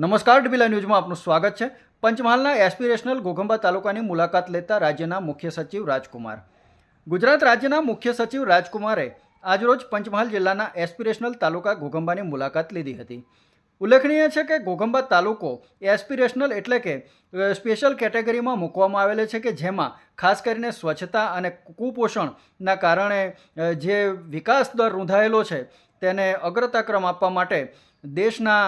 નમસ્કાર ડીબીલા ન્યૂઝમાં આપનું સ્વાગત છે. પંચમહાલના એસ્પિરેશનલ ઘોઘંબા તાલુકાની મુલાકાત લેતા રાજ્યના મુખ્ય સચિવ રાજકુમાર. ગુજરાત રાજ્યના મુખ્ય સચિવ રાજકુમારે આજરોજ પંચમહાલ જિલ્લાના એસ્પિરેશનલ તાલુકા ઘોઘંબાની મુલાકાત લીધી હતી. ઉલ્લેખનીય છે કે ઘોઘંબા તાલુકો એસ્પિરેશનલ એટલે કે સ્પેશિયલ કેટેગરીમાં મૂકવામાં આવેલો છે કે જેમાં ખાસ કરીને સ્વચ્છતા અને કુપોષણના કારણે જે વિકાસ દર રૂંધાયેલો છે, તેને અગ્રતાક્રમ આપવા માટે દેશના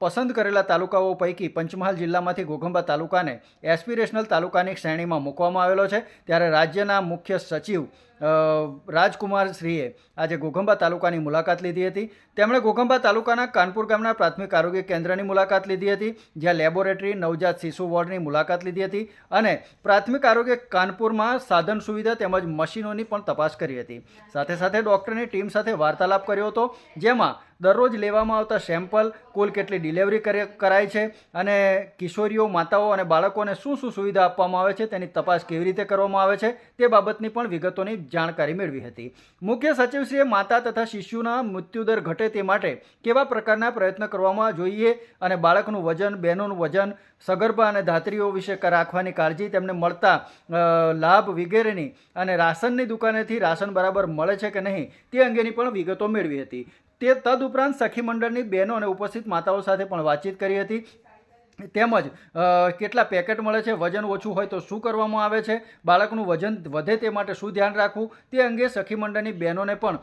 પસંદ કરેલા તાલુકાઓ પૈકી પંચમહાલ જિલ્લામાંથી ઘોઘંબા તાલુકાને એસ્પિરેશનલ તાલુકાની શ્રેણીમાં મૂકવામાં આવેલો છે. ત્યારે રાજ્યના મુખ્ય સચિવ રાજકુમાર શ્રીએ આજે ઘોઘંબા તાલુકાની મુલાકાત લીધી હતી. તેમણે ઘોઘંબા તાલુકાના કાનપુર ગામના પ્રાથમિક આરોગ્ય કેન્દ્રની મુલાકાત લીધી હતી, જ્યાં લેબોરેટરી, નવજાત શિશુ વોર્ડની મુલાકાત લીધી હતી અને પ્રાથમિક આરોગ્ય કાનપુરમાં સાધન સુવિધા તેમજ મશીનોની પણ તપાસ કરી હતી. સાથે સાથે ડૉક્ટરની ટીમ સાથે વાર્તાલાપ કર્યો હતો, જેમાં દરરોજ લેવામાં આવતા સેમ્પલ, કુલ કેટલી ડિલિવરી કરે, કરાય છે અને કિશોરીઓ, માતાઓ અને બાળકોને શું શું સુવિધા આપવામાં આવે છે તેની તપાસ કેવી રીતે કરવામાં આવે છે તે બાબતની પણ વિગતોની જાણકારી મેળવી હતી. મુખ્ય સચિવશ્રીએ માતા તથા શિશુના મૃત્યુદર ઘટે તે માટે કેવા પ્રકારના પ્રયત્ન કરવામાં જોઈએ અને બાળકનું વજન, બહેનોનું વજન, સગર્ભા અને ધાત્રીઓ વિશે રાખવાની કાળજી તેમને મળતા લાભ વગેરેની અને રાશનની દુકાનેથી રાશન બરાબર મળે છે કે નહીં તે અંગેની પણ વિગતો મેળવી હતી. તે તદુપરાંત સખી મંડળની બહેનો અને ઉપસ્થિત માતાઓ સાથે પણ વાતચીત કરી હતી. તેમજ કેટલા પેકેટ મળે છે, વજન ઓછું હોય તો શું કરવામાં આવે છે, બાળકનું વજન વધે તે માટે શું ધ્યાન રાખવું, તે અંગે સખી મંડળની બહેનોને પણ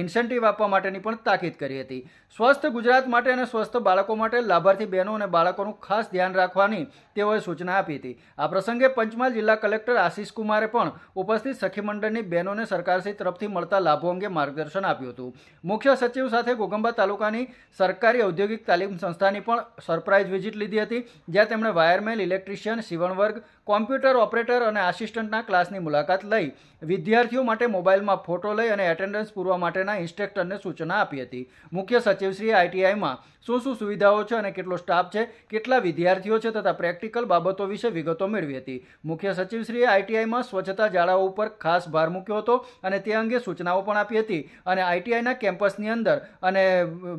ઇન્સેન્ટિવ આપવા માટેની પણ તાકીદ કરી હતી. સ્વસ્થ ગુજરાત માટે અને સ્વસ્થ બાળકો માટે લાભાર્થી બહેનો અને બાળકોનું ખાસ ધ્યાન રાખવાની તેઓએ સૂચના આપી હતી. આ પ્રસંગે પંચમહાલ જિલ્લા કલેક્ટર આશિષ કુમારે પણ ઉપસ્થિત સખી મંડળની બહેનોને સરકારશ્રી તરફથી મળતા લાભો અંગે માર્ગદર્શન આપ્યું હતું. મુખ્ય સચિવ સાથે ગોગંબા તાલુકાની સરકારી ઔદ્યોગિક તાલીમ સંસ્થાની પણ સરપ્રાઇઝ વિઝિટ લીધી હતી. જ્યાં તેમણે વાયરમેન ઇલેક્ટ્રિશિયન સીવણ વર્ગ કોમ્પ્યુટર ઓપરેટર અને આસિસ્ટન્ટના ક્લાસની મુલાકાત લઈ વિદ્યાર્થીઓ માટે મોબાઈલમાં ફોટો લઈ અને એટેન્ડન્સ પૂરવા માટેના ઇન્સ્ટ્રક્ટરને સૂચના આપી હતી. મુખ્ય સચિવશ્રીએ આઈટીઆઈમાં શું શું સુવિધાઓ છે અને કેટલો સ્ટાફ છે, કેટલા વિદ્યાર્થીઓ છે તથા પ્રેક્ટિકલ બાબતો વિશે વિગતો મેળવી હતી. મુખ્ય સચિવશ્રીએ આઈટીઆઈમાં સ્વચ્છતા જાળવવા ઉપર ખાસ ભાર મૂક્યો હતો અને તે અંગે સૂચનાઓ પણ આપી હતી અને આઈટીઆઈના કેમ્પસની અંદર અને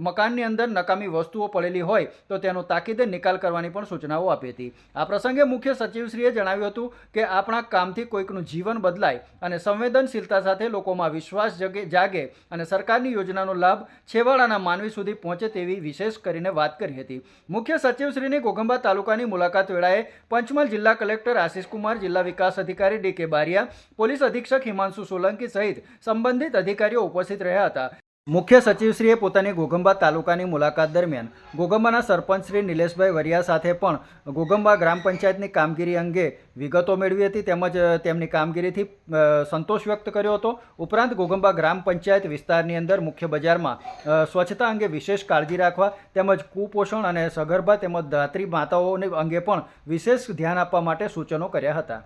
મકાનની અંદર નકામી વસ્તુઓ પડેલી હોય તો તેનો તાકીદે નિકાલ કરવાની પણ સૂચનાઓ આપી હતી. આ પ્રસંગે મુખ્ય સચિવશ્રીએ જણાવ્યું હતું કે આપણા કામથી કોઈકનું જીવન બદલાય અને સંવેદનશીલતા સાથે લોકોમાં વિશ્વાસ જગે, જાગે અને સરકારની યોજનાનો લાભ છેવાડાના માનવી સુધી પહોંચે તેવી વિશેષ કરીને વાત કરી હતી. મુખ્ય સચિવશ્રીની ઘોગંબા તાલુકાની મુલાકાત વેળાએ પંચમહાલ જિલ્લા કલેક્ટર આશિષકુમાર, જિલ્લા વિકાસ અધિકારી ડી કે બારિયા, પોલીસ અધિક્ષક હિમાંશુ સોલંકી સહિત સંબંધિત અધિકારીઓ ઉપસ્થિત રહ્યા હતા. મુખ્ય સચિવશ્રીએ પોતાની ઘોગંબા તાલુકાની મુલાકાત દરમિયાન ઘોગંબાના સરપંચ શ્રી નિલેશભાઈ વરિયા સાથે પણ ઘોગંબા ગ્રામ પંચાયતની કામગીરી અંગે વિગતો મેળવી હતી તેમજ તેમની કામગીરીથી સંતોષ વ્યક્ત કર્યો હતો. ઉપરાંત ઘોગંબા ગ્રામ પંચાયત વિસ્તારની અંદર મુખ્ય બજારમાં સ્વચ્છતા અંગે વિશેષ કાળજી રાખવા તેમજ કુપોષણ અને સગર્ભા તેમજ ધાત્રી માતાઓને અંગે પણ વિશેષ ધ્યાન આપવા માટે સૂચનો કર્યા હતા.